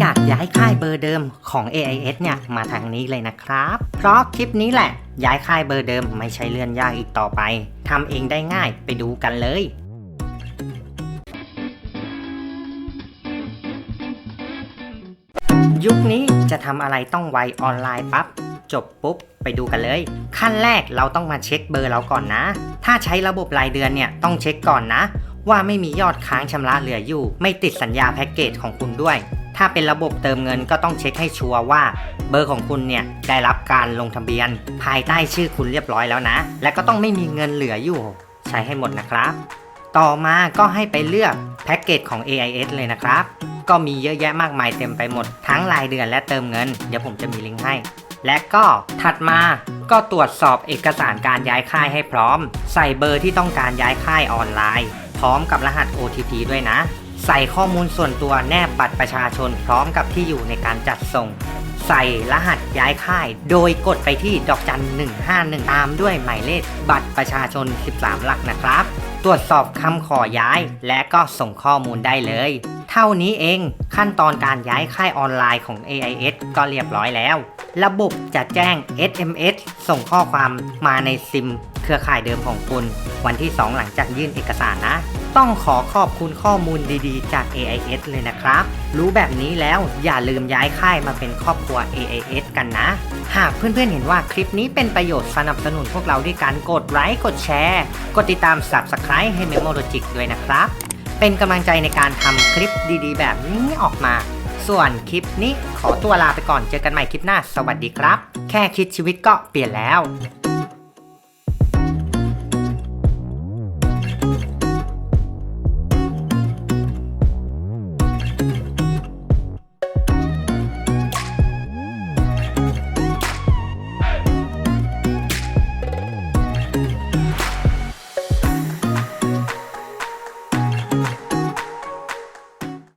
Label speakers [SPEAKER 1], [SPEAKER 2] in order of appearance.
[SPEAKER 1] อยากย้ายค่ายเบอร์เดิมของ AIS เนี่ยมาทางนี้เลยนะครับ เพราะคลิปนี้แหละ ย้ายค่ายเบอร์เดิมไม่ใช่เลื่อนยากอีกต่อไปทำเองได้ง่ายไปดูกันเลยยุคนี้จะทำอะไรต้องไวออนไลน์ปั๊บจบปุ๊บ ไปดูกันเลย ขั้นแรกเราต้องมาเช็คเบอร์เราก่อนนะ ถ้าใช้ระบบรายเดือนเนี่ยต้องเช็คก่อนนะ ว่าไม่มียอดค้างชำระเหลืออยู่ ไม่ติดสัญญาแพ็กเกจของคุณด้วย ถ้าเป็นระบบเติมเงินก็ต้องเช็คให้ชัวร์ว่า เบอร์ของคุณเนี่ยได้รับการลงทะเบียน ภายใต้ชื่อคุณเรียบร้อยแล้วนะ และก็ต้องไม่มีเงินเหลืออยู่ ใช้ให้หมดนะครับ ต่อมาก็ให้ไปเลือกแพ็กเกจของ AIS เลยนะครับ ก็มีเยอะแยะมากมายเต็มไปหมดทั้งรายเดือนและเติมเงิน เดี๋ยวผมจะมีลิงก์ให้ และก็ถัดมาก็ตรวจสอบเอกสารการย้ายค่ายให้พร้อม ใส่เบอร์ที่ต้องการย้ายค่ายออนไลน์ พร้อมกับรหัส OTP ด้วยนะ ใส่ข้อมูลส่วนตัวแนบบัตรประชาชนพร้อมกับที่อยู่ในการจัดส่ง ใส่รหัสย้ายค่าย โดยกดไปที่ดอกจัน 151 ตามด้วยหมายเลขบัตรประชาชน 13 หลักนะครับ ตรวจสอบคำขอย้าย และก็ส่งข้อมูลได้เลย เท่านี้เองขั้นตอนการย้ายค่ายออนไลน์ของ AIS ก็เรียบร้อยแล้ว ระบบจะแจ้ง SMS ส่งข้อความมาในซิม เครือข่ายเดิมของคุณ วันที่ 2 หลังจากยื่นเอกสารนะ ต้องขอขอบคุณข้อมูลดีๆ จาก AIS เลยนะครับ รู้แบบนี้แล้วอย่าลืมย้ายค่ายมาเป็นครอบครัว AIS กันนะ หากเพื่อนๆเห็นว่าคลิปนี้เป็นประโยชน์สนับสนุนพวกเราด้วยการกดไลค์ กดแชร์ กดติดตาม Subscribe ให้ Memologic ด้วยนะครับ เป็นกำลังใจในการทำคลิปดีๆ แบบนี้ออกมาส่วนคลิปนี้ขอตัวลาไปก่อนเจอกันใหม่คลิปหน้า สวัสดีครับ แค่คิดชีวิตก็เปลี่ยนแล้ว